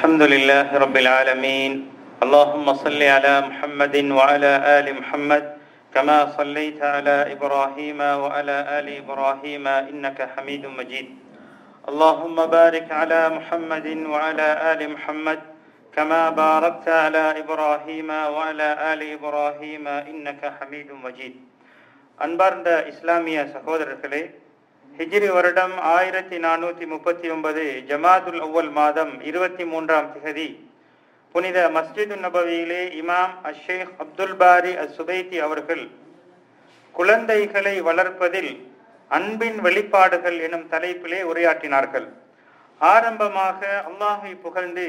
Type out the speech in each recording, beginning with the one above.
الحمد لله رب العالمين. اللهم صل على محمد وعلى آل محمد كما صليت على إبراهيم وعلى آل إبراهيم إنك حميد مجيد. اللهم بارك على محمد وعلى آل محمد كما باركت على إبراهيم وعلى آل إبراهيم إنك حميد مجيد. أنبارنا إسلامية سهودر ஹிஜ்ரி வருடம் ஆயிரத்தி நானூற்றி முப்பத்தி ஒன்பது ஜமாதுல் அவ்வல் மாதம் இருபத்தி மூன்றாம் திகதி. புனித மஸ்ஜிது நபவியிலே இமாம் அஷேக் அப்துல் பாரி அஸ் சுபைத்தி அவர்கள் குழந்தைகளை வளர்ப்பதில் அன்பின் வெளிப்பாடுகள் எனும் தலைப்பிலே உரையாற்றினார்கள். ஆரம்பமாக அல்லாஹை புகழ்ந்து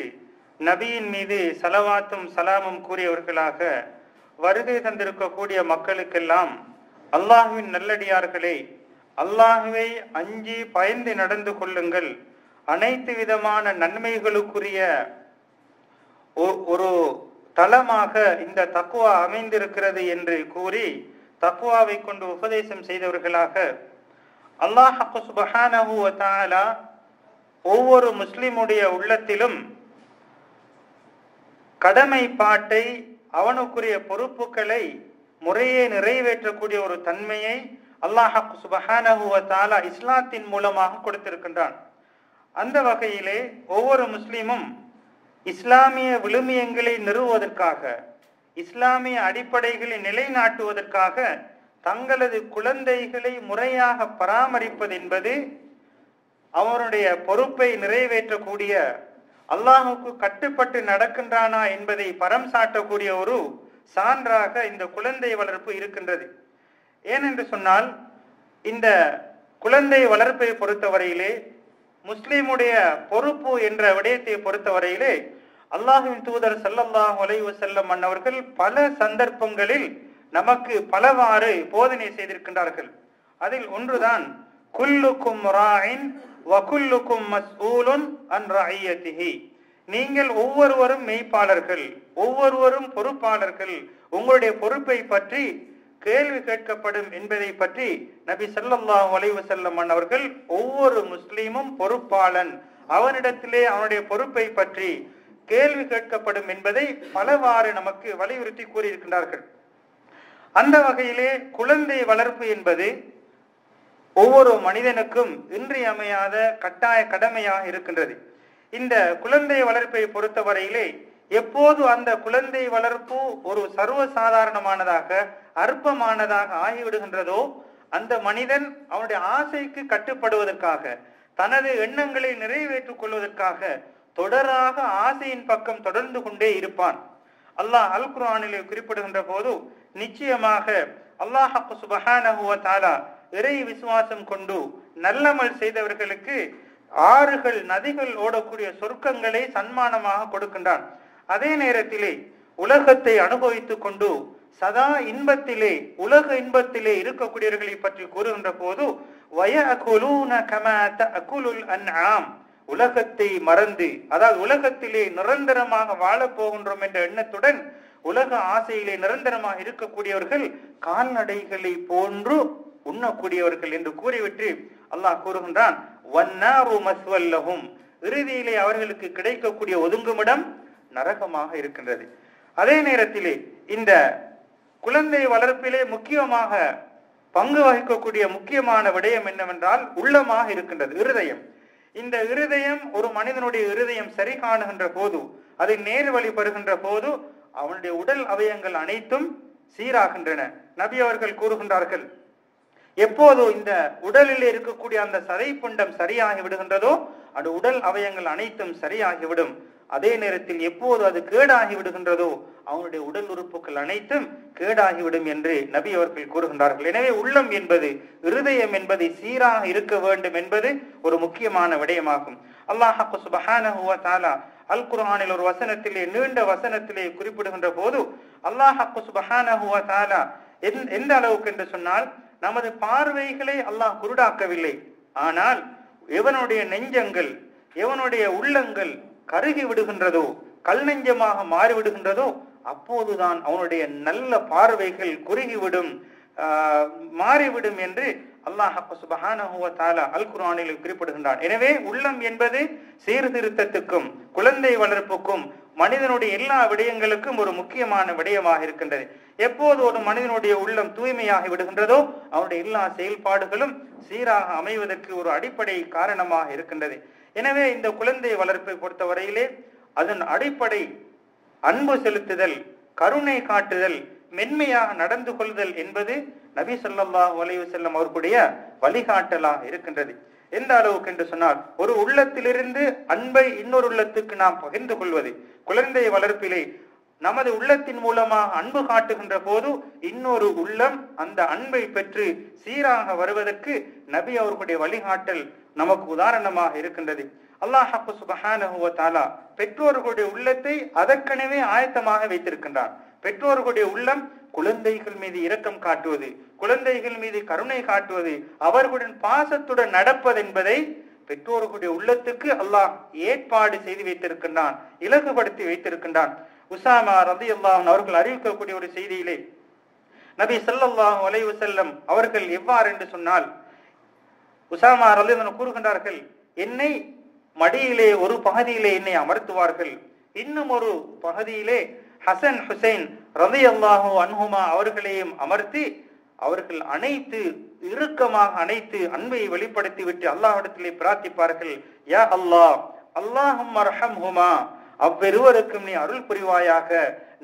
நபியின் மீது சலவாத்தும் சலாமும் கூறியவர்களாக வருகை தந்திருக்கக்கூடிய மக்களுக்கெல்லாம் அல்லாஹுவின் நல்லடியார்களே அல்லாஹுவை அஞ்சி பயந்து நடந்து கொள்ளுங்கள். அனைத்து விதமான நன்மைகளுக்குரிய ஒரு தளமாக இந்த தக்குவா அமைந்திருக்கிறது என்று கூறி தக்குவாவை கொண்டு உபதேசம் செய்தவர்களாக அல்லாஹ் சுபஹானஹு தாலா ஒவ்வொரு முஸ்லிமுடைய உள்ளத்திலும் கடமைப்பாட்டை அவனுக்குரிய பொறுப்புகளை முறையே நிறைவேற்றக்கூடிய ஒரு தன்மையை அல்லாஹ் சுபஹானஹுவ தாலா இஸ்லாத்தின் மூலமாக கொடுத்திருக்கின்றான். அந்த வகையிலே ஒவ்வொரு முஸ்லீமும் இஸ்லாமிய விழுமியங்களை நிறுவுவதற்காக இஸ்லாமிய அடிப்படைகளை நிலைநாட்டுவதற்காக தங்களது குழந்தைகளை முறையாக பராமரிப்பது என்பது அவனுடைய பொறுப்பை நிறைவேற்றக்கூடிய அல்லாஹுக்கு கட்டுப்பட்டு நடக்கின்றானா என்பதை பரம் சாட்டக்கூடிய ஒரு சான்றாக இந்த குழந்தை வளர்ப்பு இருக்கின்றது. ஏனென்று சொன்னால் இந்த குழந்தை வளர்ப்பை பொறுத்தவரையிலே முஸ்லீமுடைய பொறுப்பு என்ற விடயத்தை பொறுத்தவரையிலே அல்லாஹின் தூதர் சல்லல்லாஹ் ஒலைவு செல்லம் அன்னவர்கள் பல சந்தர்ப்பங்களில் நமக்கு பலவாறு போதனை செய்திருக்கின்றார்கள். அதில் ஒன்றுதான் குல்லுக்கும் ராயின் வகுல்லுக்கும் மஸ்ஊலுன் அன் ரஐயத்திஹி நீங்கள் ஒவ்வொருவரும் மெய்ப்பாளர்கள் ஒவ்வொருவரும் பொறுப்பாளர்கள் உங்களுடைய பொறுப்பை பற்றி கேள்வி கேட்கப்படும் என்பதை பற்றி நபி சல்லாஹ் வலைவு செல்லம் அவர்கள் ஒவ்வொரு முஸ்லீமும் பொறுப்பாளன். அவனிடத்திலே அவனுடைய பொறுப்பை பற்றி கேள்வி கேட்கப்படும் என்பதை பலவாறு நமக்கு வலியுறுத்தி கூறியிருக்கின்றார்கள். அந்த வகையிலே குழந்தை வளர்ப்பு என்பது ஒவ்வொரு மனிதனுக்கும் இன்றியமையாத கட்டாய கடமையாக இருக்கின்றது. இந்த குழந்தை வளர்ப்பை பொறுத்தவரையிலே எப்போது அந்த குழந்தை வளர்ப்பு ஒரு சர்வசாதாரணமானதாக அற்பமானதாக ஆகிவிடுகின்றதோ அந்த மனிதன் அவனுடைய ஆசைக்கு கட்டுப்படுவதற்காக தனது எண்ணங்களை நிறைவேற்றிக் கொள்வதற்காக தொடராக ஆசையின் பக்கம் தொடர்ந்து கொண்டே இருப்பான். அல்லாஹ் அல் குரானிலே குறிப்பிடுகின்ற போது நிச்சயமாக அல்லாஹ் சுபஹானஹுவ தாலா இறை விசுவாசம் கொண்டு நல்லமல் செய்தவர்களுக்கு ஆறுகள் நதிகள் ஓடக்கூடிய சொர்க்கங்களை சன்மானமாக கொடுக்கின்றான். அதே நேரத்திலே உலகத்தை அனுபவித்துக் கொண்டு சதா இன்பத்திலே உலக இன்பத்திலே இருக்கக்கூடியவர்களை பற்றி கூறுகின்ற போது வய அகுலுல் அன்ஆம். உலகத்தை மறந்து அதாவது உலகத்திலே நிரந்தரமாக வாழப் போகின்றோம் என்ற எண்ணத்துடன் உலக ஆசையிலே நிரந்தரமாக இருக்கக்கூடியவர்கள் கால்நடைகளை போன்று உண்ணக்கூடியவர்கள் என்று கூறிவிட்டு அல்லாஹ் கூறுகின்றான் இறுதியிலே அவர்களுக்கு கிடைக்கக்கூடிய ஒதுங்குமிடம் நரகமாக இருக்கின்றது. அதே நேரத்திலே இந்த குழந்தை வளர்ப்பிலே முக்கியமாக பங்கு வகிக்கக்கூடிய முக்கியமான விடயம் என்னவென்றால் உள்ளமாக இருக்கின்றது இருதயம். இந்த இருதயம் ஒரு மனிதனுடைய இருதயம் சரி காணுகின்ற போது அதை நேர் வழி பெறுகின்ற போது அவனுடைய உடல் அவயங்கள் அனைத்தும் சீராகின்றன. நபி அவர்கள் கூறுகின்றார்கள் எப்போதோ இந்த உடலில் இருக்கக்கூடிய அந்த சதை புண்டம் சரியாகி விடுகின்றதோ அது உடல் அவயங்கள் அனைத்தும் சரியாகிவிடும். அதே நேரத்தில் எப்போது அது கேடாகி விடுகின்றதோ அவனுடைய உடல் உறுப்புகள் அனைத்தும் கேடாகிவிடும் என்று நபி அவர்கள் கூறுகின்றார்கள். எனவே உள்ளம் என்பது இருதயம் என்பதை சீராக இருக்க வேண்டும் என்பது ஒரு முக்கியமான விடயமாகும். அல்லாஹு சுபஹானஹுவ தாலா அல் குர்ஆனில் ஒரு வசனத்திலே நீண்ட வசனத்திலே குறிப்பிடுகின்ற போது அல்லாஹு சுபஹானஹுவ தாலா எந்த அளவுக்கு என்று சொன்னால் நமது பார்வைகளை அல்லாஹ் குருடாக்கவில்லை. ஆனால் எவனுடைய நெஞ்சங்கள் எவனுடைய உள்ளங்கள் கருகி விடுகின்றதோ கல் நெஞ்சமாக மாறிவிடுகின்றதோ அப்போதுதான் அவனுடைய நல்ல பார்வைகள் குறுகிவிடும் மாறிவிடும் என்று அல்லாஹ் சுபஹானஹு வ அல் குரானில் குறிப்பிடுகின்றான். எனவே உள்ளம் என்பது சீர்திருத்தத்துக்கும் குழந்தை வளர்ப்புக்கும் மனிதனுடைய எல்லா விடயங்களுக்கும் ஒரு முக்கியமான விடயமாக இருக்கின்றது. எப்போது ஒரு மனிதனுடைய உள்ளம் தூய்மையாகி விடுகின்றதோ அவனுடைய எல்லா செயல்பாடுகளும் சீராக அமைவதற்கு ஒரு அடிப்படை காரணமாக இருக்கின்றது. எனவே இந்த குழந்தை வளர்ப்பை பொறுத்தவரையிலே அதன் அடிப்படை அன்பு செலுத்துதல் கருணை காட்டுதல் மென்மையாக நடந்து கொள்ளுதல் என்பது நபி சொல்லா வலைவு செல்லம் அவர்களுடைய வழிகாட்டலாக இருக்கின்றது. எந்த அளவுக்கு என்று சொன்னால் ஒரு உள்ளத்திலிருந்து அன்பை இன்னொரு உள்ளத்துக்கு நாம் பகிர்ந்து கொள்வது குழந்தை வளர்ப்பிலே நமது உள்ளத்தின் மூலமா அன்பு காட்டுகின்ற போது இன்னொரு உள்ளம் அந்த அன்பை பெற்று சீராக வருவதற்கு நபி அவர்களுடைய வழிகாட்டல் நமக்கு உதாரணமாக இருக்கின்றது. அல்லாஹ் சுபஹானஹு தாலா பெற்றோர்களுடைய உள்ளத்தை அதற்கெனவே ஆயத்தமாக வைத்திருக்கின்றான் பெற்றோர்களுடைய உள்ளம் குழந்தைகள் மீது இரக்கம் காட்டுவது குழந்தைகள் மீது கருணை காட்டுவது அவர்களுடன் பாசத்துடன் நடப்பது என்பதை பெற்றோர்களுடைய உள்ளத்துக்கு அல்லாஹ் ஏற்பாடு செய்து வைத்திருக்கின்றான் இலகுபடுத்தி வைத்திருக்கின்றான். உசாமா ரதி அல்லாஹன் அவர்கள் அறிவிக்கக்கூடிய ஒரு செய்தியிலே நபி சல்லாஹூ அலைஹி செல்லம் அவர்கள் எவ்வாறு என்று சொன்னால் உசாமா ரதி கூறுகின்றார்கள் என்னை மடியிலே ஒரு பகுதியிலே என்னை அமர்த்துவார்கள். இன்னும் ஒரு பகுதியிலே ஹசன் ஹுசைன் ரதி அல்லாஹு அன்ஹுமா அவர்களையும் அமர்த்தி அவர்கள் அனைத்து இறுக்கமாக அனைத்து அன்பை வெளிப்படுத்தி விட்டு அல்லாஹிடத்திலே பிரார்த்திப்பார்கள். யா அல்லாஹ் அல்லாஹும் அர்ஹம்ஹுமா. அவ்வெருவருக்கும் நீ அருள் புரிவாயாக.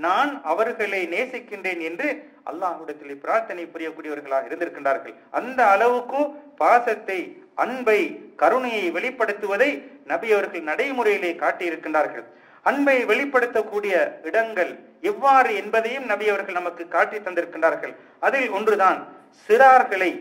நான் அவர்களை நேசிக்கின்றேன் என்று அல்லாஹ்விடத்திலே பிரார்த்தனை புரியக்கூடியவர்களாக இருந்திருக்கின்றார்கள். அந்த அளவுக்கு பாசத்தை அன்பை கருணையை வெளிப்படுத்துவதை நபி அவர்கள் நடைமுறையிலே காட்டியிருக்கின்றார்கள். அன்பை வெளிப்படுத்தக்கூடிய இடங்கள் எவ்வாறு என்பதையும் நபி அவர்கள் நமக்கு காட்டி தந்திருக்கின்றார்கள். அதில் ஒன்றுதான் சிறார்களை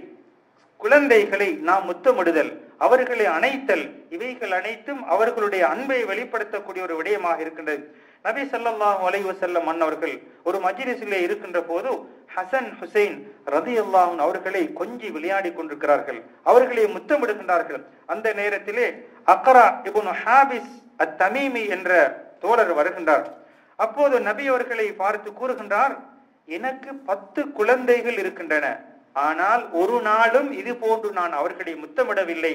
குழந்தைகளை நாம் முத்தமிடுதல். அவர்களை அணைத்தல் இவைகள் அனைத்தும் அவர்களுடைய அன்பை வெளிப்படுத்தக்கூடிய ஒரு விடயமாக இருக்கின்றது. நபி ஸல்லல்லாஹு அலைஹி வஸல்லம் அன்னவர்கள் ஒரு மஜிரிசிலே இருக்கின்ற போது ஹசன் ஹுசைன் ரதியல்லாஹு அவர்களை கொஞ்சி விளையாடி கொண்டிருக்கிறார்கள். அவர்களை முத்தமிடுகின்றார்கள். அந்த நேரத்திலே அக்ரா இபுன் ஹாபிஸ் அத் தமீமி என்ற தோழர் வருகின்றார். அப்போது நபி அவர்களை பார்த்து கூறுகின்றார் எனக்கு பத்து குழந்தைகள் இருக்கின்றன. ஆனால் ஒரு நாளும் இது போன்று நான் அவர்களை முத்தமிடவில்லை.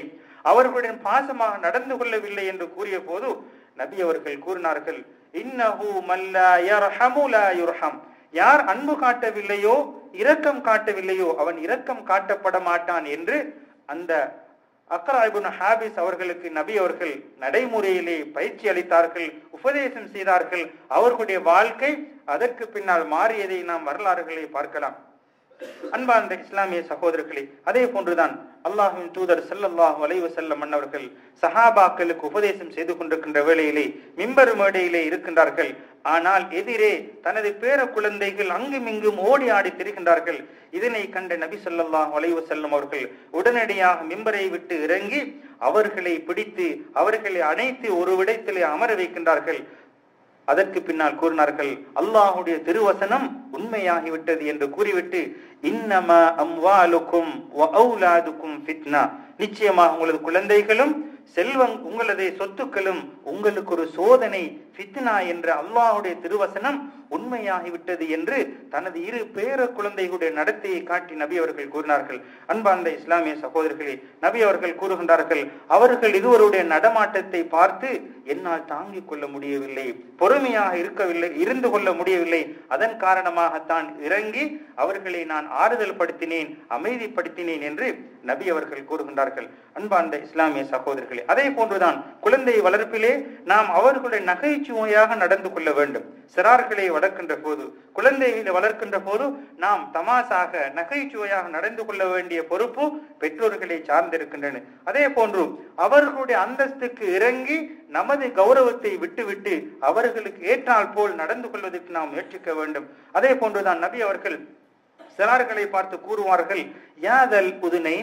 அவர்களுடன் பாசமாக நடந்து கொள்ளவில்லை என்று கூறிய போது நபி அவர்கள் கூறினார்கள் இன்னஹு மல்லா யார் அன்பு காட்டவில்லையோ இரக்கம் காட்டவில்லையோ அவன் இரக்கம் காட்டப்பட மாட்டான் என்று அந்த அக்கராய்புன் ஹாபிஸ் அவர்களுக்கு நபி அவர்கள் நடைமுறையிலே பயிற்சி அளித்தார்கள் உபதேசம் செய்தார்கள். அவர்களுடைய வாழ்க்கை அதற்கு பின்னால் மாறியதை நாம் வரலாறுகளை பார்க்கலாம். அன்பார்ந்த இஸ்லாமிய சகோதரர்களே அதே போன்றுதான் அல்லாஹின் தூதர் செல்லல்லாஹு அலைஹி வஸல்லம் மன்னவர்கள் சஹாபாக்களுக்கு உபதேசம் செய்து கொண்டிருக்கின்ற வேளையிலே மிம்பர் மேடையிலே இருக்கின்றார்கள். ஆனால் எதிரே தனது பேர குழந்தைகள் அங்கும் இங்கும் ஓடி ஆடி திரிகின்றார்கள். இதனை கண்ட நபி ஸல்லல்லாஹு வளைவு செல்லும் அவர்கள் உடனடியாக மிம்பரை விட்டு இறங்கி அவர்களை பிடித்து அவர்களை அனைத்து ஒரு விடத்திலே அமர வைக்கின்றார்கள். அதற்கு பின்னால் கூறினார்கள் அல்லாஹுடைய திருவசனம் உண்மையாகிவிட்டது என்று கூறிவிட்டு இன்னம அம்வாலுக்கும் வஅவுலாதுக்கும் ஃபித்னா. நிச்சயமாக உங்களது குழந்தைகளும் செல்வம் உங்களது சொத்துக்களும் உங்களுக்கு ஒரு சோதனை ஃபித்னா என்ற அல்லாஹுடைய திருவசனம் உண்மையாகிவிட்டது என்று தனது இரு பேர குழந்தைகளுடைய நடத்தையை காட்டி நபி அவர்கள் கூறினார்கள். அன்பார்ந்த இஸ்லாமிய சகோதரர்களே நபி அவர்கள் கூறுகின்றார்கள் அவர்கள் இருவருடைய நடமாட்டத்தை பார்த்து என்னால் தாங்கிக் கொள்ள முடியவில்லை பொறுமையாக இருக்கவில்லை இருந்து கொள்ள முடியவில்லை. அதன் காரணமாகத்தான் இறங்கி அவர்களை நான் ஆறுதல் படுத்தினேன் அமைதிப்படுத்தினேன் என்று நபி அவர்கள் கூறுகின்றார்கள். அன்பார்ந்த இஸ்லாமிய சகோதரர்களே அதே போன்றுதான் குழந்தை வளர்ப்பிலே நாம் அவர்களுடைய நகை நகைச்சுவையாக நடந்து கொள்ள வேண்டும். சிறார்களை வளர்க்கின்ற போது குழந்தைகளை வளர்க்கின்ற போது நாம் தமாசாக நகைச்சுவையாக நடந்து கொள்ள வேண்டிய பொறுப்பு பெற்றோர்களை சார்ந்திருக்கின்றன. அதே போன்று அவர்களுடைய அந்தஸ்துக்கு இறங்கி நமது கௌரவத்தை விட்டுவிட்டு அவர்களுக்கு ஏற்றால் போல் நடந்து கொள்வதற்கு நாம் முயற்சிக்க வேண்டும். அதே போன்றுதான் நபி அவர்கள் சிறார்களை பார்த்து கூறுவார்கள் யாதல் புதுனை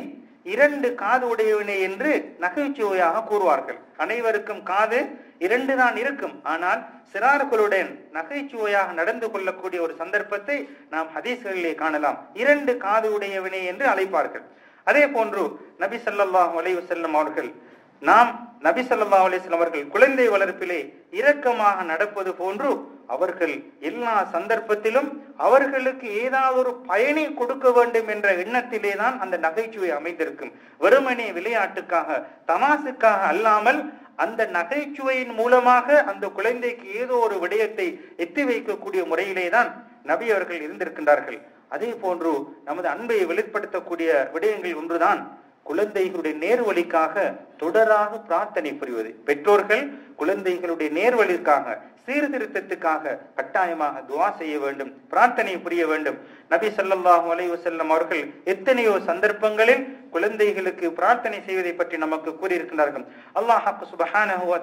இரண்டு காது உடையவனே என்று நகைச்சுவையாக கூறுவார்கள். அனைவருக்கும் காது இரண்டு தான் இருக்கும். ஆனால் சிறார்களுடன் நகைச்சுவையாக நடந்து கொள்ளக்கூடிய ஒரு சந்தர்ப்பத்தை நாம் ஹதீஸ்களிலே காணலாம். இரண்டு காது உடையவனே என்று அழைப்பார்கள். அதே போன்று நபி சல்லாஹ் அலைவசல்லம் அவர்கள் நாம் நபி சொல்லா அலிஸ்லாம் அவர்கள் குழந்தை வளர்ப்பிலே இரக்கமாக நடப்பது போன்று அவர்கள் எல்லா சந்தர்ப்பத்திலும் அவர்களுக்கு ஏதாவது ஒரு பயனை கொடுக்க வேண்டும் என்ற எண்ணத்திலே தான் அந்த நகைச்சுவை அமைந்திருக்கும். வெறுமனே விளையாட்டுக்காக தமாசுக்காக அல்லாமல் அந்த நகைச்சுவையின் மூலமாக அந்த குழந்தைக்கு ஏதோ ஒரு விடயத்தை எத்தி வைக்கக்கூடிய முறையிலே தான் நபி அவர்கள் இருந்திருக்கின்றார்கள். அதே போன்று நமது அன்பை வெளிப்படுத்தக்கூடிய விடயங்கள் ஒன்றுதான். குழந்தைகளுடைய நேர்வழிக்காக தொடராக பிரார்த்தனை புரிவது. பெற்றோர்கள் குழந்தைகளுடைய நேர்வழிக்காக சீர்திருத்தத்துக்காக கட்டாயமாக துவா செய்ய வேண்டும் பிரார்த்தனை புரிய வேண்டும். நபி ஸல்லல்லாஹு அலைவசல்லம் அவர்கள் எத்தனையோ சந்தர்ப்பங்களில் குழந்தைகளுக்கு பிரார்த்தனை செய்வதை பற்றி நமக்கு கூறியிருக்கிறார்கள் அல்லாஹ் சுப்ஹானஹு வ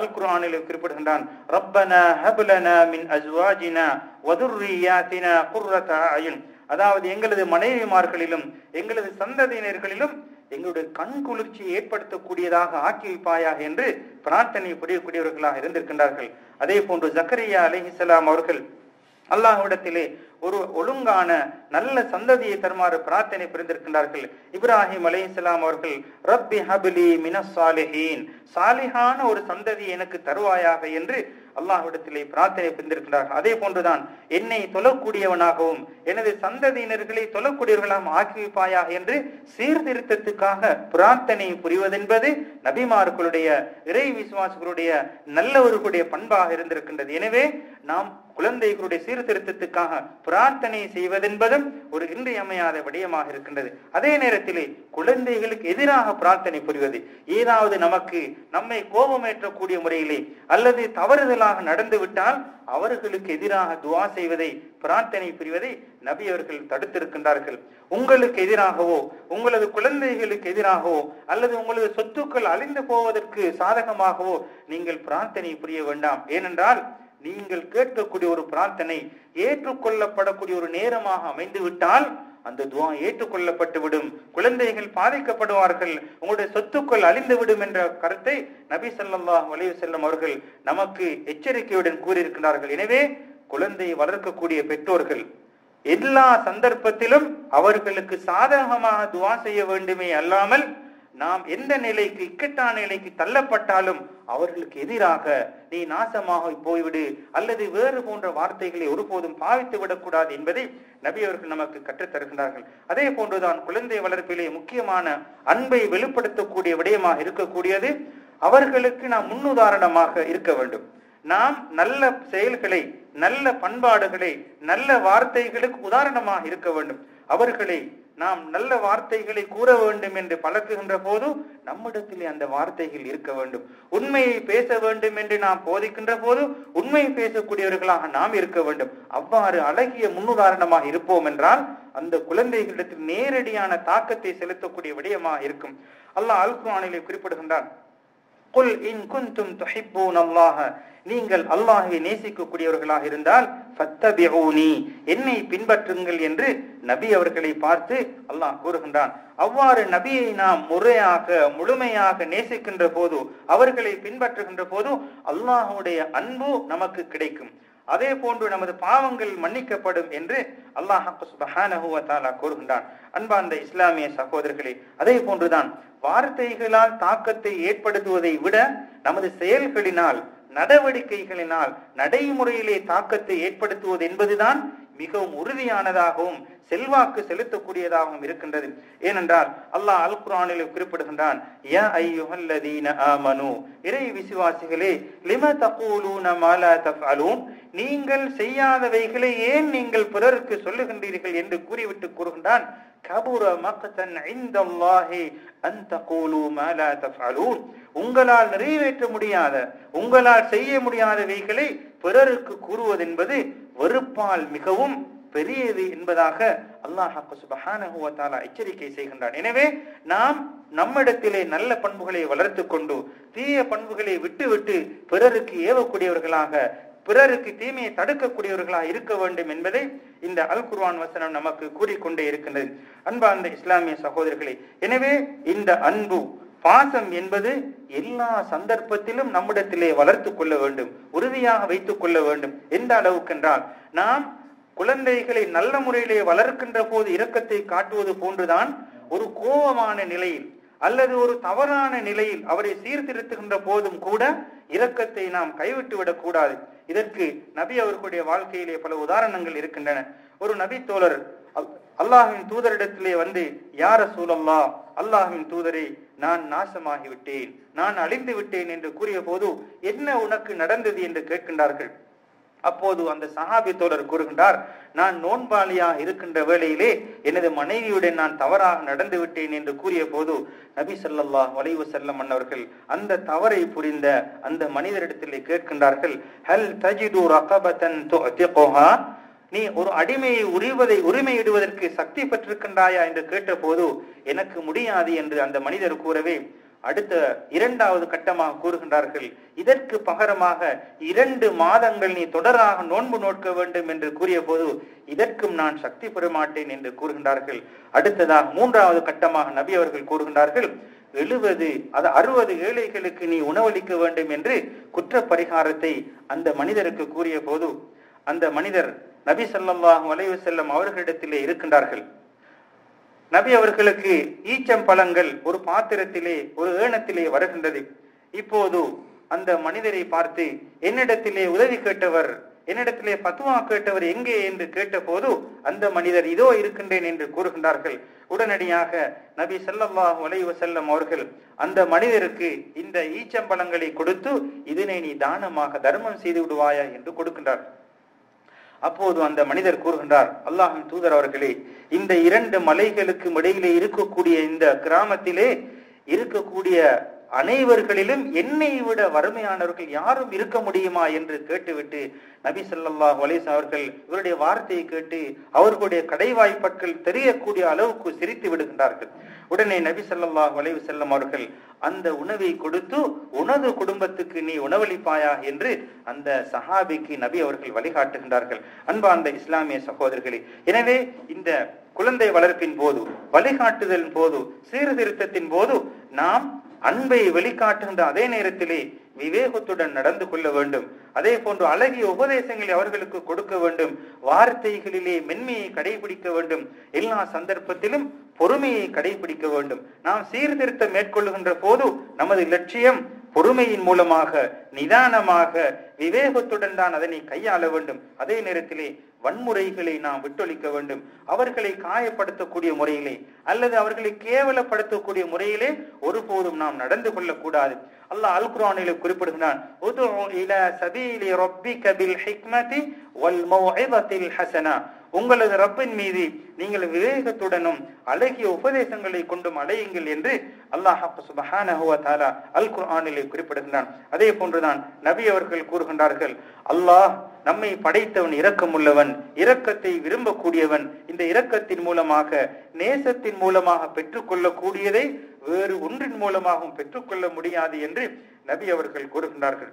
அல் குர்ஆனில் குறிப்பிடுகின்றான் ரப்பனா ஹப் மின் அஸ்வாஜினா வ குர்ரத அயுன். அதாவது எங்களது மனைவிமார்களிலும் எங்களது சந்ததியினர்களிலும் எங்களுடைய கண் குளிர்ச்சியை ஏற்படுத்தக்கூடியதாக ஆக்கி வைப்பாயாக என்று பிரார்த்தனை புரியக்கூடியவர்களாக இருந்திருக்கின்றார்கள். அதே போன்று ஜக்கரியா அலிஹிசலாம் அவர்கள் அல்லாஹ்விடத்திலே ஒரு ஒழுங்கான நல்ல சந்ததியை தருமாறு பிரார்த்தனை புரிந்திருக்கின்றார்கள். இப்ராஹிம் அலைஹிஸ்ஸலாம் அவர்கள் ரப்பி ஹபிலி மினசாலிஹீன் சாலிஹான. ஒரு சந்ததி எனக்கு தருவாயாக என்று அல்லாஹ்விடத்திலே பிரார்த்தனை புரிந்திருக்கிறார்கள் அதே போன்றுதான் என்னை தொழக்கூடியவனாகவும் எனது சந்ததியினர்களை தொழக்கூடியவர்களாகவும் ஆக்கி வைப்பாயாக என்று சீர்திருத்தத்துக்காக பிரார்த்தனை புரிவதென்பது நபிமார்களுடைய இறை விசுவாசிகளுடைய நல்லவர்களுடைய பண்பாக இருந்திருக்கின்றது. எனவே நாம் குழந்தைகளுடைய சீர்திருத்தத்துக்காக பிரார்த்தனை செய்வதென்பதும் ஒரு இன்றியமையாத விடயமாக இருக்கின்றது. அதே நேரத்திலே குழந்தைகளுக்கு எதிராக பிரார்த்தனை புரிவது ஏதாவது நமக்கு நம்மை கோபமேற்றக்கூடிய முறையிலே அல்லது தவறுதலாக நடந்துவிட்டால் அவர்களுக்கு எதிராக துவா செய்வதை பிரார்த்தனை புரிவதை நபி அவர்கள் தடுத்திருக்கின்றார்கள். உங்களுக்கு எதிராகவோ உங்களது குழந்தைகளுக்கு எதிராகவோ அல்லது உங்களது சொத்துக்கள் அழிந்து போவதற்கு சாதகமாகவோ நீங்கள் பிரார்த்தனை புரிய வேண்டாம். ஏனென்றால் நீங்கள் கேட்கக்கூடிய ஒரு பிரார்த்தனை ஏற்றுக்கொள்ளப்படக்கூடிய ஒரு நேரமாக அமைந்து விட்டால் அந்த துவா ஏற்றுக்கொள்ளப்பட்டு விடும் குழந்தைகள் பாதிக்கப்படுவார்கள். உங்களுடைய சொத்துக்கள் அழிந்து விடும் என்ற கருத்தை நபி சொல்லா அலைஹி வஸல்லம் அவர்கள் நமக்கு எச்சரிக்கையுடன் கூறியிருக்கிறார்கள் எனவே குழந்தையை வளர்க்கக்கூடிய பெற்றோர்கள் எல்லா சந்தர்ப்பத்திலும் அவர்களுக்கு சாதகமாக துவா செய்ய வேண்டுமே அல்லாமல் நாம் எந்த நிலைக்கு இக்கட்டான நிலைக்கு தள்ளப்பட்டாலும் அவர்களுக்கு எதிராக நீ நாசமாக போய்விடு அல்லது வேறு போன்ற வார்த்தைகளை ஒருபோதும் பாவித்து விடக்கூடாது என்பதை நபி அவர்கள் நமக்கு கற்றுத் தருகின்றார்கள். அதே போன்றுதான் குழந்தை வளர்ப்பிலே முக்கியமான அன்பை வெளிப்படுத்தக்கூடிய விடயமாக இருக்கக்கூடியது. அவர்களுக்கு நாம் முன்னுதாரணமாக இருக்க வேண்டும். நாம் நல்ல செயல்களை நல்ல பண்பாடுகளை நல்ல வார்த்தைகளுக்கு உதாரணமாக இருக்க வேண்டும். அவர்களை நாம் நல்ல வார்த்தைகளை கூற வேண்டும் என்று பழக்குகின்ற போது நம்மிடத்திலே அந்த வார்த்தைகள் இருக்க வேண்டும். உண்மையை பேச வேண்டும் என்று நாம் போதிக்கின்ற போது உண்மையை பேசக்கூடியவர்களாக நாம் இருக்க வேண்டும். அவ்வாறு அழகிய முன்னுதாரணமாக இருப்போம் என்றால் அந்த குழந்தைகளிடத்தில் நேரடியான தாக்கத்தை செலுத்தக்கூடிய விடயமாக இருக்கும். அல்லாஹ் அல் குர்ஆனிலே குறிப்பிடுகின்றான் குல் இன் குந்தும் துஹிப்பூன் அல்லாஹ நீங்கள் அல்லாஹை நேசிக்கக்கூடியவர்களாக இருந்தால் என்னை பின்பற்றுங்கள் என்று நபி அவர்களை பார்த்து அல்லாஹ் கூறுகின்றான். அவ்வாறு நபியை நாம் முறையாக முழுமையாக நேசிக்கின்ற போது அவர்களை பின்பற்றுகின்ற போது அல்லாஹுடைய அன்பு நமக்கு கிடைக்கும். அதே போன்று நமது பாவங்கள் மன்னிக்கப்படும் என்று அல்லாஹ் கூறுகின்றான். அன்பார்ந்த இஸ்லாமிய சகோதரர்களே அதே போன்றுதான் வார்த்தைகளால் தாக்கத்தை ஏற்படுத்துவதை விட நமது செயல்களினால் நடவடிக்கைகளினால் நடைமுறையிலே தாக்கத்தை ஏற்படுத்துவது என்பதுதான் மிகவும் உறுதியானதாகவும் செல்வாக்கு செலுத்தக்கூடியதாகவும் இருக்கின்றது. ஏனென்றால் அல்லாஹ் அல் குரானில் குறிப்பிடுகின்றான் இறை விசுவாசிகளே லிம தகூலூன மா தஃஅலூன்? நீங்கள் செய்யாதவைகளை ஏன் நீங்கள் பிறருக்கு சொல்லுகின்றீர்கள்? என்று கூறிவிட்டு கூறுகின்றான் கபுர மக்தன் இந்தல்லாஹி அன் அந்த கோலு லா உங்களால் நிறைவேற்ற முடியாத உங்களால் செய்ய முடியாதவைகளை பிறருக்கு கூறுவதென்பது வெறுப்பால் மிகவும் பெரியது என்பதாக அல்லாஹ் சுபஹானஹு எச்சரிக்கை செய்கின்றான். எனவே நாம் நம்மிடத்திலே நல்ல பண்புகளை வளர்த்து கொண்டு தீய பண்புகளை விட்டுவிட்டு பிறருக்கு ஏவக்கூடியவர்களாக பிறருக்கு தீமையை தடுக்கக்கூடியவர்களாக இருக்க வேண்டும் என்பதை இந்த அல் குர்வான் வசனம் நமக்கு கூறிக்கொண்டே இருக்கின்றது. அன்பார்ந்த இஸ்லாமிய சகோதரர்களே எனவே இந்த அன்பு பாசம் என்பது எல்லா சந்தர்ப்பத்திலும் நம்மிடத்திலே வளர்த்து கொள்ள வேண்டும் உறுதியாக வைத்துக் கொள்ள வேண்டும். எந்த அளவுக்கென்றால் நாம் குழந்தைகளை நல்ல முறையிலே வளர்க்கின்ற போது இரக்கத்தை காட்டுவது போன்றுதான் ஒரு கோபமான நிலையில் அல்லது ஒரு தவறான நிலையில் அவரை சீர்திருத்துகின்ற போதும் கூட இரக்கத்தை நாம் கைவிட்டு விடக்கூடாது. இதற்கு நபி அவர்களுடைய வாழ்க்கையிலே பல உதாரணங்கள் இருக்கின்றன. ஒரு நபி தோழர் அல்- தூதரிடத்திலே வந்து யார சூழல்லா அல்லாஹின் தூதரே நான் நாசமாகி விட்டேன் நான் அழிந்து விட்டேன் என்று கூறிய போது என்ன உனக்கு நடந்தது? என்று கேட்கின்றார்கள். அப்போது அந்த சஹாபி தோழர் கூறுகின்றார் நான் நோன்பாளியாக இருக்கின்ற வேளையிலே எனது மனைவியுடன் நான் தவறாக நடந்து விட்டேன் என்று கூறிய போது நபி ஸல்லல்லாஹு வளைவு செல்லம் அன்னவர்கள் அந்த தவறை புரிந்த அந்த மனிதரிடத்திலே கேட்கின்றார்கள் ஹல் தஜிது ரகபதன் நீ ஒரு அடிமையை உரிவதை உரிமையிடுவதற்கு சக்தி பெற்றிருக்கின்றாயா? என்று கேட்டபோது எனக்கு முடியாது என்று அந்த மனிதர் கூறவே அடுத்த இரண்டாவது கட்டமாக கூறுகின்றார்கள் இதற்கு பகரமாக இரண்டு மாதங்கள் நீ தொடராக நோன்பு நோக்க வேண்டும் என்று கூறிய போது இதற்கும் நான் சக்தி பெறமாட்டேன் என்று கூறுகின்றார்கள். அடுத்ததாக மூன்றாவது கட்டமாக நபி அவர்கள் கூறுகின்றார்கள் எழுபது அது அறுபது ஏழைகளுக்கு நீ உணவளிக்க வேண்டும் என்று குற்ற பரிகாரத்தை அந்த மனிதருக்கு கூறிய போது அந்த மனிதர் நபி ஸல்லல்லாஹு வலைவு செல்லம் அவர்களிடத்திலே இருக்கின்றார்கள். நபி அவர்களுக்கு ஈச்சம்பழங்கள் ஒரு பாத்திரத்திலே ஒரு ஏனத்திலே வருகின்றது. இப்போது அந்த மனிதரை பார்த்து என்னிடத்திலே உதவி கேட்டவர் என்னிடத்திலே பத்துவா கேட்டவர் எங்கே என்று கேட்டபோது அந்த மனிதர் இதோ இருக்கின்றேன் என்று கூறுகின்றார்கள். உடனடியாக நபி ஸல்லல்லாஹு உலைவு செல்லம் அவர்கள் அந்த மனிதருக்கு இந்த ஈச்சம்பழங்களை கொடுத்து இதனை நீ தானமாக தர்மம் செய்து விடுவாயா என்று கொடுக்கின்றார் அப்போது அந்த மனிதர் கூறுகின்றார் அல்லாஹின் தூதர் அவர்களே இந்த இரண்டு மலைகளுக்கும் இடையிலே இருக்கக்கூடிய இந்த கிராமத்திலே இருக்கக்கூடிய அனைவர்களிலும் என்னை விட வறுமையானவர்கள் யாரும் இருக்க முடியுமா? என்று கேட்டுவிட்டு நபி ஸல்லல்லாஹு அலைஹி அவர்கள் இவருடைய வார்த்தையை கேட்டு அவர்களுடைய கடைவாய்ப்பற்கள் தெரியக்கூடிய அளவுக்கு சிரித்து விடுகின்றார்கள். உடனே நபி ஸல்லல்லாஹு வளைவு வஸல்லம் அவர்கள் அந்த உணவை கொடுத்து உனது குடும்பத்துக்கு நீ உணவளிப்பாயா? என்று அந்த சஹாபிக்கு நபி அவர்கள் வழிகாட்டுகின்றார்கள். அன்பார்ந்த இஸ்லாமிய சகோதரர்களே எனவே இந்த குழந்தை வளர்ப்பின் போது வழிகாட்டுதலின் போது சீர்திருத்தத்தின் போது நாம் அன்பை வெளிக்காட்டுகின்ற அதே நேரத்திலே விவேகத்துடன் நடந்து கொள்ள வேண்டும். அதே போன்று அழகிய உபதேசங்களை அவர்களுக்கு கொடுக்க வேண்டும். வார்த்தைகளிலே மென்மையை கடைபிடிக்க வேண்டும். எல்லா சந்தர்ப்பத்திலும் பொறுமையை கடைபிடிக்க வேண்டும். நாம் சீர்திருத்தம் மேற்கொள்ளுகின்ற போது நமது லட்சியம் பொறுமையின் மூலமாக நிதானமாக விவேகத்துடன் தான் அதனை கையாள வேண்டும். அதே நேரத்திலே வன்முறைகளை நாம் விட்டொழிக்க வேண்டும். அவர்களை காயப்படுத்தக்கூடிய முறையிலே அல்லது அவர்களை கேவலப்படுத்தக்கூடிய முறையிலே ஒருபோதும் நாம் நடந்து கொள்ளக்கூடாது. அல்லாஹ் அல் குர்ஆனிலே குறிப்பிடுகிறான் உதுஉ உங்களது ரப்பின் மீது நீங்கள் விவேகத்துடனும் அழகிய உபதேசங்களை கொண்டும் அடையுங்கள் என்று அல்லாஹ் சுபஹானஹு தாலா அல் குர்ஆனிலே குறிப்பிடுகின்றான். அதே போன்றுதான் நபி அவர்கள் கூறுகின்றார்கள் அல்லாஹ் நம்மை படைத்தவன் இரக்கமுள்ளவன் இரக்கத்தை விரும்பக்கூடியவன் இந்த இரக்கத்தின் மூலமாக நேசத்தின் மூலமாக பெற்றுக்கொள்ளக்கூடியதை வேறு ஒன்றின் மூலமாகவும் பெற்றுக்கொள்ள முடியாது என்று நபி அவர்கள் கூறுகின்றார்கள்.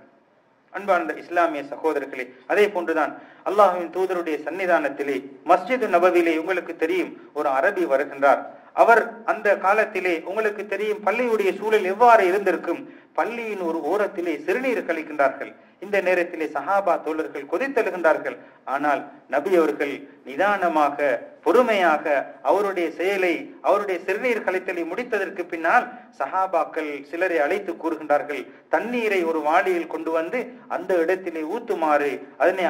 அன்பார்ந்த இஸ்லாமிய சகோதரர்களே அதே போன்றுதான் அல்லாஹுவின் தூதருடைய சன்னிதானத்திலே மஸ்ஜித் நபவிலே உங்களுக்கு தெரியும் ஒரு அரபி வருகின்றார். அவர் அந்த காலத்திலே உங்களுக்கு தெரியும் பள்ளியுடைய சூழல் எவ்வாறு இருந்திருக்கும் பள்ளியின் ஒரு ஓரத்திலே சிறுநீர் கழிக்கின்றார்கள். இந்த நேரத்திலே சஹாபா தோழர்கள் கொதித்தெழுகின்றார்கள். ஆனால் நபி அவர்கள் நிதானமாக பொறுமையாக அவருடைய செயலை அவருடைய சிறுநீர் கழித்தலை முடித்ததற்கு பின்னால் சஹாபாக்கள் சிலரை அழைத்து கூறுகின்றார்கள். தண்ணீரை ஒரு வாளியில் கொண்டு வந்து அந்த இடத்திலே ஊத்துமாறு அதனை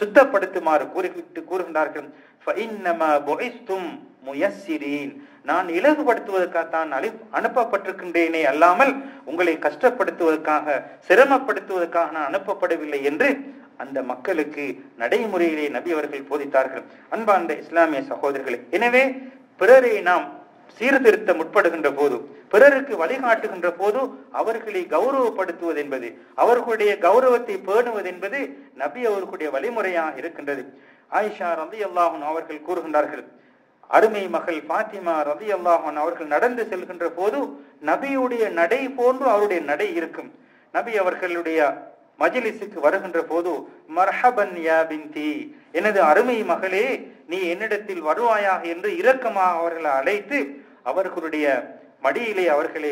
சுத்தப்படுத்துமாறு கூறிவிட்டு கூறுகின்றார்கள். முயஸ்ஸிரீன்." நான் இலகுபடுத்துவதற்காகத்தான் அழி அனுப்பப்பட்டிருக்கின்றேனே அல்லாமல் உங்களை கஷ்டப்படுத்துவதற்காக சிரமப்படுத்துவதற்காக நான் அனுப்பப்படவில்லை என்று அந்த மக்களுக்கு நடைமுறையிலே நபி அவர்கள் போதித்தார்கள். அன்பார்ந்த இஸ்லாமிய சகோதரர்களே எனவே பிறரை நாம் சீர்திருத்த முற்படுகின்ற போது பிறருக்கு வழிகாட்டுகின்ற போது அவர்களை கௌரவப்படுத்துவது என்பது அவர்களுடைய கௌரவத்தை பேணுவது என்பது நபி அவர்களுடைய வழிமுறையாக இருக்கின்றது. ஆயிஷா ரந்தி அல்லாஹன் அவர்கள் கூறுகின்றார்கள் அருமை மகள் பாத்திமா ரதி அல்லாஹன் அவர்கள் நடந்து செல்கின்ற போது நபியுடைய நடை போன்று அவருடைய நடை இருக்கும். நபி அவர்களுடைய மஜிலிசுக்கு வருகின்ற போது மர்ஹபன் யா பின்தி. எனது அருமை மகளே நீ என்னிடத்தில் வருவாயாக என்று இரக்கமாக அவர்களை அழைத்து அவர்களுடைய மடியிலே அவர்களை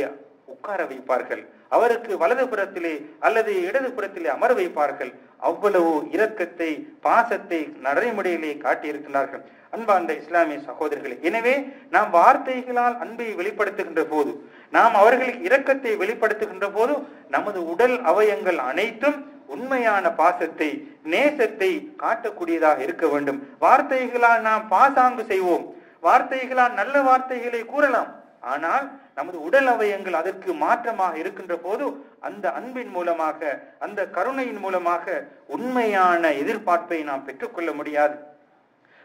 உட்கார வைப்பார்கள். அவருக்கு வலது புறத்திலே அல்லது இடது புறத்திலே அமர வைப்பார்கள். அவ்வளவு இரக்கத்தை பாசத்தை நடைமுறையிலே காட்டியிருக்கிறார்கள். அன்பார்ந்த இஸ்லாமிய சகோதரர்களே எனவே நாம் வார்த்தைகளால் அன்பை வெளிப்படுத்துகின்ற போது நாம் அவர்களுக்கு இரக்கத்தை வெளிப்படுத்துகின்ற போது நமது உடல் அவயங்கள் அனைத்தும் உண்மையான பாசத்தை நேசத்தை காட்டக்கூடியதாக இருக்க வேண்டும். வார்த்தைகளால் நாம் பாசாங்கு செய்வோம். வார்த்தைகளால் நல்ல வார்த்தைகளை கூறலாம். ஆனால் நமது உடல் அவயங்கள் அதற்கு மாற்றமாக இருக்கின்ற போது அந்த அன்பின் மூலமாக அந்த கருணையின் மூலமாக உண்மையான எதிர்பார்ப்பை நாம் பெற்றுக்கொள்ள முடியாது.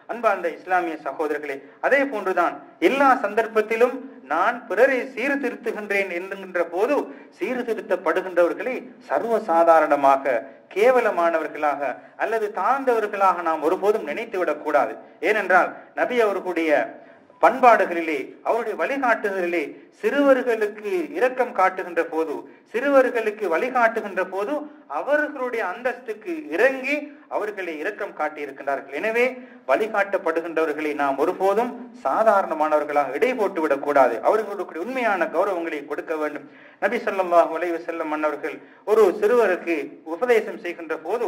அன்பார்ந்த இஸ்லாமிய சகோதரர்களே அதே போன்றுதான் எல்லா சந்தர்ப்பத்திலும் நான் பிறரை சீர்திருத்துகின்றேன் என்கின்ற போது சீர்திருத்தப்படுகின்றவர்களை சர்வ சாதாரணமாக கேவலமானவர்களாக அல்லது தாழ்ந்தவர்களாக நாம் ஒருபோதும் நினைத்து விடக்கூடாது ஏனென்றால் நபி அவர்களுடைய பண்பாடுகளிலே அவருடைய வழிகாட்டுதலிலே சிறுவர்களுக்கு இரக்கம் காட்டுகின்ற போது சிறுவர்களுக்கு வழிகாட்டுகின்ற போது அவர்களுடைய அந்தஸ்துக்கு இறங்கி அவர்களை இரக்கம் காட்டி இருக்கின்றார்கள் எனவே வழிகாட்டப்படுகின்றவர்களை நாம் ஒருபோதும் சாதாரணமானவர்களாக இடை போட்டுவிடக் கூடாது. அவர்களுடைய உண்மையான கௌரவங்களை கொடுக்க வேண்டும். நபி ஸல்லல்லாஹு உலைவு செல்லம் மன்னவர்கள் ஒரு சிறுவருக்கு உபதேசம் செய்கின்ற போது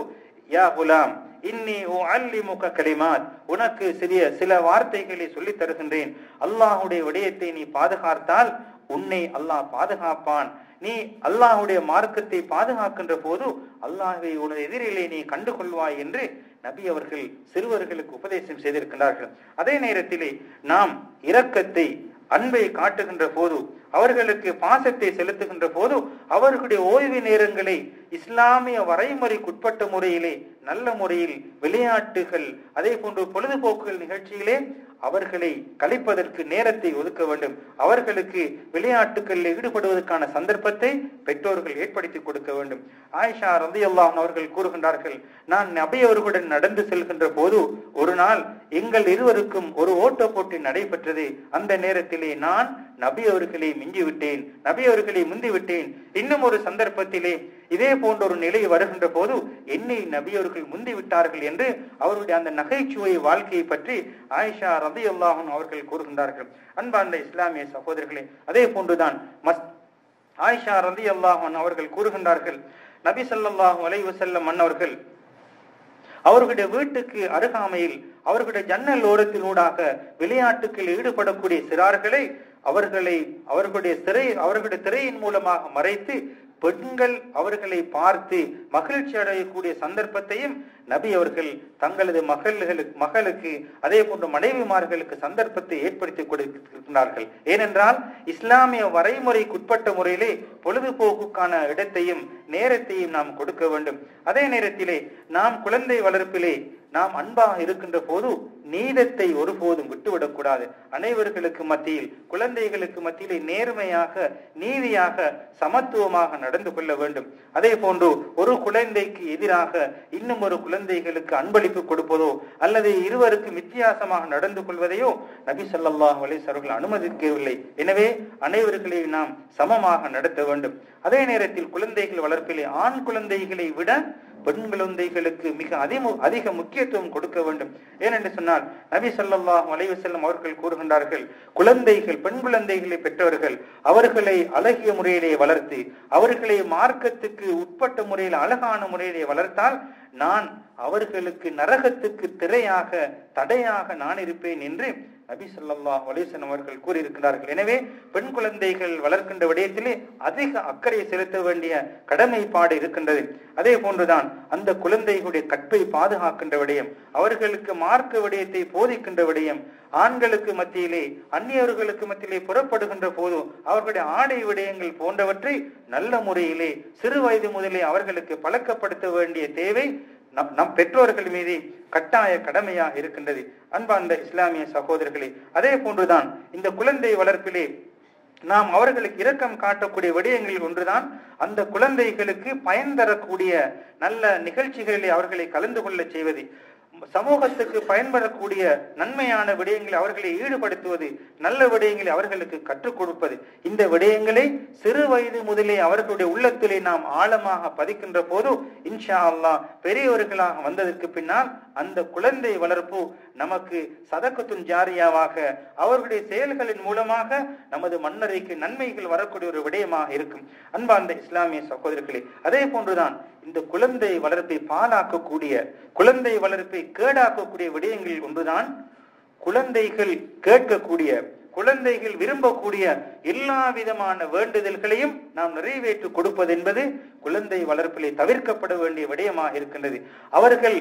யா குலாம் இன்னி உஅல்லிமுக கலிமாத். உனக்கு சிறிய சில வார்த்தைகளை சொல்லித் தருகின்றேன். அல்லாஹுடைய விடயத்தை நீ பாதுகாத்தால் உன்னை அல்லாஹ் பாதுகாப்பான். நீ அல்லாஹுடைய மார்க்கத்தை பாதுகாக்கின்ற போது அல்லாஹை உனது எதிரிலே நீ கண்டு கொள்வாய் என்று நபி அவர்கள் சிறுவர்களுக்கு உபதேசம் செய்திருக்கிறார்கள் அதே நேரத்திலே நாம் இரக்கத்தை அன்பை காட்டுகின்ற போது அவர்களுக்கு பாசத்தை செலுத்துகின்ற போது அவர்களுடைய ஓய்வு நேரங்களை இஸ்லாமிய வரைமுறைக்குட்பட்ட முறையிலே நல்ல முறையில் விளையாட்டுகள் அதே போன்று பொழுதுபோக்குகள் நிகழ்ச்சியிலே அவர்களை கலைப்பதற்கு நேரத்தை ஒதுக்க வேண்டும். அவர்களுக்கு விளையாட்டுகளில் ஈடுபடுவதற்கான சந்தர்ப்பத்தை பெற்றோர்கள் ஏற்படுத்தி கொடுக்க வேண்டும். ஆயிஷா ரந்தி அவர்கள் கூறுகின்றார்கள் நான் நபி அவர்களுடன் நடந்து செல்கின்ற போது ஒரு நாள் எங்கள் இருவருக்கும் ஒரு ஓட்ட போட்டி நடைபெற்றது. அந்த நேரத்திலே நான் நபி அவர்களை மிஞ்சிவிட்டேன். நபி அவர்களை முந்திவிட்டேன். இன்னும் ஒரு சந்தர்ப்பத்திலே இதே போன்ற ஒரு நிலை வருகின்ற போது என்னை நபி அவர்கள் என்று அவருடைய அந்த நகைச்சுவை வாழ்க்கையை பற்றி ஆயிஷா ரதி அல்லாஹன் அவர்கள் கூறுகின்றார்கள். அன்பார்ந்த இஸ்லாமிய சகோதரர்களே அதே போன்றுதான் மஸ் ஆயிஷா ரதி அல்லாஹன் அவர்கள் கூறுகின்றார்கள் நபி சல்லாஹூ அலைஹி வஸல்லம் மன்னவர்கள் அவர்களுடைய வீட்டுக்கு அருகாமையில் அவர்களுடைய ஜன்னல் ஓரத்தினூடாக விளையாட்டுகளில் ஈடுபடக்கூடிய சிறார்களை அவர்களை அவர்களுடைய திரை அவர்களுடைய திரையின் மூலமாக மறைத்து பெண்கள் அவர்களை பார்த்து மகிழ்ச்சி அடையக்கூடிய சந்தர்ப்பத்தையும் நபி அவர்கள் தங்களது மகள்களுக்கு மகளுக்கு அதே போன்ற மனைவிமார்களுக்கு சந்தர்ப்பத்தை ஏற்படுத்தி கொடுத்திருக்கிறார்கள். ஏனென்றால் இஸ்லாமிய வரைமுறைக்குட்பட்ட முறையிலே பொழுதுபோக்குக்கான இடத்தையும் நேரத்தையும் நாம் கொடுக்க வேண்டும். அதே நேரத்திலே நாம் குழந்தை வளர்ப்பிலே நாம் அன்பாக இருக்கின்ற போது நீதத்தை ஒருபோதும் விட்டுவிடக்கூடாது அனைவர்களுக்கு மத்தியில் குழந்தைகளுக்கு மத்தியிலே நேர்மையாக நீதியாக சமத்துவமாக நடந்து கொள்ள வேண்டும். அதே போன்று ஒரு குழந்தைக்கு எதிராக இன்னும் ஒரு குழந்தைகளுக்கு அன்பளிப்பு கொடுப்பதோ அல்லது இருவருக்கு வித்தியாசமாக நடந்து கொள்வதையோ நபி சொல்லாஹ் அலைஹி அவர்கள் அனுமதிக்கவில்லை. எனவே அனைவர்களையும் நாம் சமமாக நடத்த வேண்டும். அதே நேரத்தில் குழந்தைகள் வளர்ப்பிலே ஆண் குழந்தைகளை விட பெண் குழந்தைகளுக்கு மிக அதிக அதிக முக்கியத்துவம் கொடுக்க வேண்டும். ஏனென்று சொன்னால் நபி சொல்லாஹ் வலைவு செல்லும் அவர்கள் கூறுகின்றார்கள் குழந்தைகள் பெண் குழந்தைகளை பெற்றவர்கள் அவர்களை அழகிய முறையிலே வளர்த்து அவர்களை மார்க்கத்துக்கு உட்பட்ட முறையில் அழகான முறையிலே வளர்த்தால் நான் அவர்களுக்கு நரகத்துக்கு திரையாக தடையாக நான் இருப்பேன் என்று நபி சொல்லா அலைஹி அவர்கள் கூறியிருக்கிறார்கள். எனவே பெண் குழந்தைகள் வளர்க்கின்ற விடயத்திலே அதிக அக்கறை செலுத்த வேண்டிய கடமைப்பாடு இருக்கின்றது. அதே போன்றுதான் அந்த குழந்தைகளுடைய கற்பை பாதுகாக்கின்ற விடயம் அவர்களுக்கு மார்க்க விடயத்தை போதிக்கின்ற விடயம் ஆண்களுக்கு மத்தியிலே அந்நியவர்களுக்கு மத்தியிலே புறப்படுகின்ற போது அவர்களுடைய ஆடை விடயங்கள் போன்றவற்றை நல்ல முறையிலே சிறு வயது முதலே அவர்களுக்கு பழக்கப்படுத்த வேண்டிய தேவை நம் நம் பெற்றோர்கள் மீது கட்டாய கடமையாக இருக்கின்றது. அன்பார்ந்த இஸ்லாமிய சகோதரர்களே அதே போன்றுதான் இந்த குழந்தை வளர்ப்பிலே நாம் அவர்களுக்கு இரக்கம் காட்டக்கூடிய விடயங்களில் ஒன்றுதான். அந்த குழந்தைகளுக்கு பயன் தரக்கூடிய நல்ல நிகழ்ச்சிகளிலே அவர்களை கலந்து கொள்ள செய்வது. சமூகத்துக்கு பயன்படக்கூடிய நன்மையான விடயங்களை அவர்களை ஈடுபடுத்துவது நல்ல விடயங்களை அவர்களுக்கு கற்றுக் கொடுப்பது. இந்த விடயங்களை சிறு வயது முதலே அவர்களுடைய உள்ளத்திலே நாம் ஆழமாக பதிக்கின்ற போது இன்ஷா அல்லாஹ் பெரியவர்களாக வந்ததற்கு பின்னால் அந்த குழந்தை வளர்ப்பு நமக்கு சதக்கத்தும் ஜாரியாவாக அவர்களுடைய செயல்களின் மூலமாக நமது மன்னரைக்கு நன்மைகள் வரக்கூடிய ஒரு விடயமாக இருக்கும். அன்பார்ந்த இஸ்லாமிய சகோதரர்களே அதே போன்றுதான் இந்த குழந்தை வளர்ப்பை பாலாக்கக்கூடிய குழந்தை வளர்ப்பை கேடாக்கக்கூடிய விடயங்களில் ஒன்றுதான் குழந்தைகள் கேட்கக்கூடிய குழந்தைகள் விரும்பக்கூடிய எல்லா விதமான வேண்டுதல்களையும் நாம் நிறைவேற்றி கொடுப்பது என்பது குழந்தை வளர்ப்பிலே தவிர்க்கப்பட வேண்டிய விடயமாக இருக்கின்றது. அவர்கள்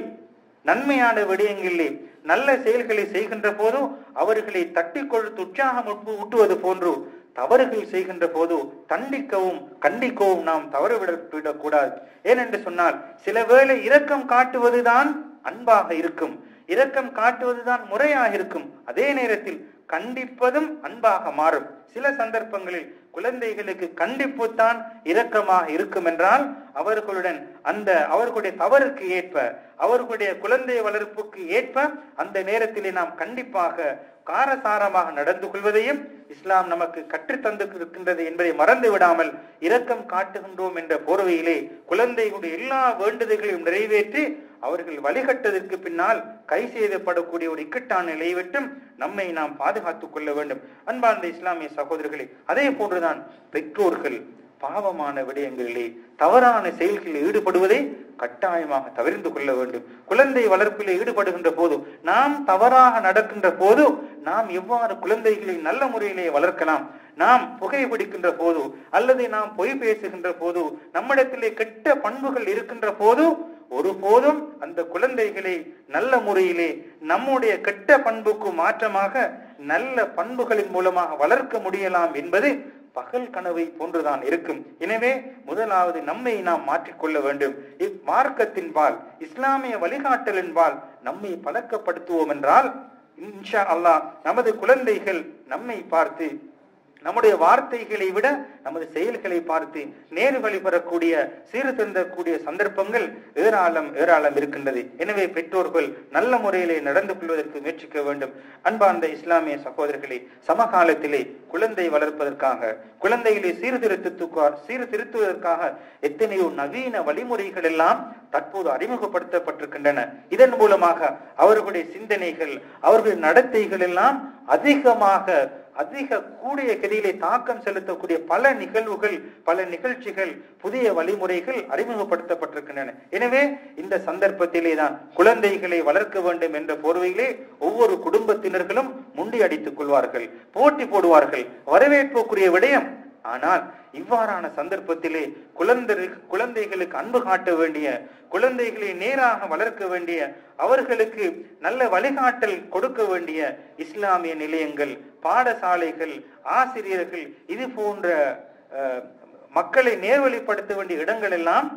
நன்மையான விடயங்களிலே நல்ல செயல்களை செய்கின்ற போதோ அவர்களை தட்டி கொழுத்து உற்சாகம் ஊட்டுவது போன்று தவறுகள் செய்கின்ற போது தண்டிக்கவும் கண்டிக்கவும் நாம் தவறு கூடாது ஏனென்று சொன்னால் சில வேளை இரக்கம் காட்டுவதுதான் அன்பாக இருக்கும். இரக்கம் காட்டுவதுதான் முறையாக இருக்கும். அதே நேரத்தில் கண்டிப்பதும் அன்பாக மாறும். சில சந்தர்ப்பங்களில் குழந்தைகளுக்கு கண்டிப்பு தான் இரக்கமாக இருக்கும் என்றால் அவர்களுடன் அந்த அவர்களுடைய தவறுக்கு ஏற்ப அவர்களுடைய குழந்தை வளர்ப்புக்கு ஏற்ப அந்த நேரத்திலே நாம் கண்டிப்பாக காரசாரமாக நடந்து கொள்வதையும் இஸ்லாம் நமக்கு கற்றுத்தந்து இருக்கின்றது என்பதை மறந்து விடாமல் இரக்கம் காட்டுகின்றோம் என்ற போர்வையிலே குழந்தைகளுடைய எல்லா வேண்டுதல்களையும் நிறைவேற்றி அவர்கள் வழிகட்டதற்கு பின்னால் கை செய்தப்படக்கூடிய ஒரு இக்கட்டான நிலையை விட்டும் நம்மை நாம் பாதுகாத்துக் கொள்ள வேண்டும். அன்பார்ந்த இஸ்லாமிய சகோதரர்களே அதே போன்றுதான் பெற்றோர்கள் பாவமான விடயங்களிலே தவறான செயல்களில் ஈடுபடுவதை கட்டாயமாக தவிர்த்து கொள்ள வேண்டும். குழந்தை வளர்ப்பிலே ஈடுபடுகின்ற போது நாம் தவறாக நடக்கின்ற போது நாம் எவ்வாறு குழந்தைகளை நல்ல முறையிலே வளர்க்கலாம்? நாம் புகைப்பிடிக்கின்ற போது அல்லது நாம் பொய் பேசுகின்ற போது நம்மிடத்திலே கெட்ட பண்புகள் இருக்கின்ற போது ஒருபோதும் அந்த குழந்தைகளை நல்ல முறையிலே நம்முடைய கெட்ட பண்புக்கு மாற்றமாக நல்ல பண்புகளின் மூலமாக வளர்க்க முடியலாம் என்பது பகல் கனவை போன்றுதான் இருக்கும். எனவே முதலாவது நம்மை நாம் மாற்றிக்கொள்ள வேண்டும். இம்மார்க்கத்தின் பால் இஸ்லாமிய வழிகாட்டலின் பால் நம்மை பழக்கப்படுத்துவோம் என்றால் இன்ஷா அல்லாஹ் நமது குழந்தைகள் நம்மை பார்த்து நம்முடைய வார்த்தைகளை விட நமது செயல்களை பார்த்து நேரு வழிபெறக்கூடிய சீர்திருந்தக்கூடிய சந்தர்ப்பங்கள் ஏராளம் ஏராளம் இருக்கின்றது. எனவே பெற்றோர்கள் நல்ல முறையிலே நடந்து கொள்வதற்கு முயற்சிக்க வேண்டும். அன்பார்ந்த இஸ்லாமிய சகோதரர்களே சமகாலத்திலே குழந்தை வளர்ப்பதற்காக குழந்தைகளை சீர்திருத்தத்துக்காக சீர்திருத்துவதற்காக எத்தனையோ நவீன வழிமுறைகள் எல்லாம் தற்போது அறிமுகப்படுத்தப்பட்டிருக்கின்றன. இதன் மூலமாக அவர்களுடைய சிந்தனைகள் அவர்களுடைய நடத்தைகள் எல்லாம் அதிகமாக அதிக கூடிய கதியிலே தாக்கம் செலுத்தக்கூடிய பல நிகழ்வுகள் பல நிகழ்ச்சிகள் புதிய வழிமுறைகள் அறிமுகப்படுத்தப்பட்டிருக்கின்றன. எனவே இந்த சந்தர்ப்பத்திலே தான் குழந்தைகளை வளர்க்க வேண்டும் என்ற போர்வையிலே ஒவ்வொரு குடும்பத்தினர்களும் முண்டி அடித்துக் கொள்வார்கள் போட்டி போடுவார்கள் வரவேற்புக்குரிய விடயம். ஆனால் இவ்வாறான சந்தர்ப்பத்திலே குழந்தை குழந்தைகளுக்கு அன்பு காட்ட வேண்டிய குழந்தைகளை நேராக வளர்க்க வேண்டிய அவர்களுக்கு நல்ல வழிகாட்டல் கொடுக்க வேண்டிய இஸ்லாமிய நிலையங்கள் பாடசாலைகள் ஆசிரியர்கள் இது போன்ற மக்களை நேர்வழிப்படுத்த வேண்டிய இடங்கள் எல்லாம்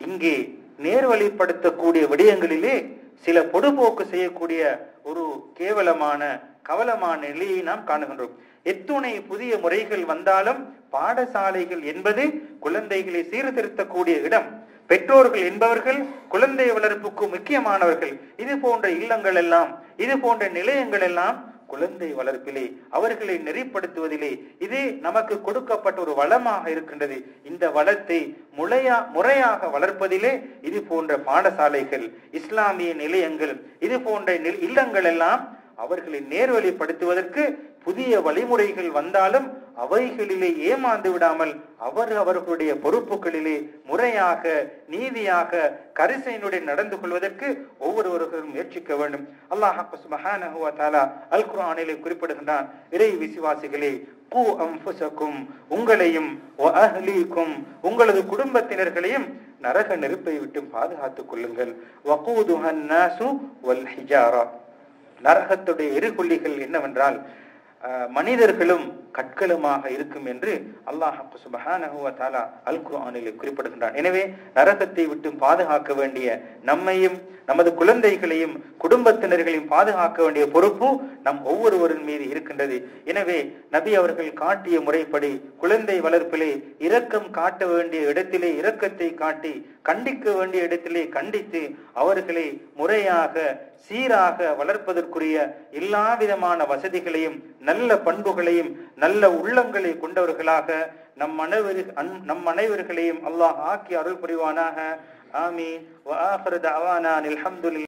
இங்கே நேர்வழிப்படுத்தக்கூடிய விடயங்களிலே சில பொடுபோக்கு செய்யக்கூடிய ஒரு கேவலமான கவலமான நிலையை நாம் காணுகின்றோம். எத்துணை புதிய முறைகள் வந்தாலும் பாடசாலைகள் என்பது குழந்தைகளை சீர்திருத்தக்கூடிய இடம். பெற்றோர்கள் என்பவர்கள் குழந்தை வளர்ப்புக்கு முக்கியமானவர்கள். இது போன்ற இல்லங்கள் எல்லாம் இது போன்ற நிலையங்கள் எல்லாம் குழந்தை வளர்ப்பிலே அவர்களை நெறிப்படுத்துவதிலே இது நமக்கு கொடுக்கப்பட்ட ஒரு வளமாக இருக்கின்றது. இந்த வளத்தை முறையா முறையாக வளர்ப்பதிலே இது போன்ற பாடசாலைகள் இஸ்லாமிய நிலையங்கள் இது போன்ற நில- இல்லங்கள் எல்லாம் அவர்களை நேர்வழிப்படுத்துவதற்கு புதிய வழிமுறைகள் வந்தாலும் அவைகளிலே ஏமாந்து விடாமல் அவர் அவர்களுடைய பொறுப்புகளிலே முறையாக நீதியாக கரிசையினுடைய நடந்து கொள்வதற்கு ஒவ்வொருவர்களும் முயற்சிக்க வேண்டும். அல்லாஹ் சுப்ஹானஹு அல் குரானிலே குறிப்பிடுகின்றான் இறை விசுவாசிகளே பூ அம்புசக்கும் உங்களையும் உங்களது குடும்பத்தினர்களையும் நரக நெருப்பை விட்டு பாதுகாத்துக் கொள்ளுங்கள். வகூதுஹன் நரகத்துடைய எரிகொல்லிகள் என்னவென்றால் மனிதர்களும் கற்களுமாக இருக்கும் என்று அல்லாஹ் சுபஹானஹு தாலா அல் குரானில் குறிப்பிடுகின்றான் எனவே நரகத்தை விட்டு பாதுகாக்க வேண்டிய நம்மையும் நமது குழந்தைகளையும் குடும்பத்தினர்களையும் பாதுகாக்க வேண்டிய பொறுப்பும் நம் ஒவ்வொருவரின் மீது இருக்கின்றது. எனவே நபி அவர்கள் காட்டிய முறைப்படி குழந்தை வளர்ப்பிலே இரக்கம் காட்ட வேண்டிய இடத்திலே இரக்கத்தை காட்டி கண்டிக்க வேண்டிய இடத்திலே கண்டித்து அவர்களை முறையாக சீராக வளர்ப்பதற்குரிய எல்லா விதமான வசதிகளையும் நல்ல பண்புகளையும் நல்ல உள்ளங்களை கொண்டவர்களாக நம் அனைவரு நம் அனைவர்களையும் அல்லாஹ் ஆக்கி அருள் புரிவானாக ஆமீன்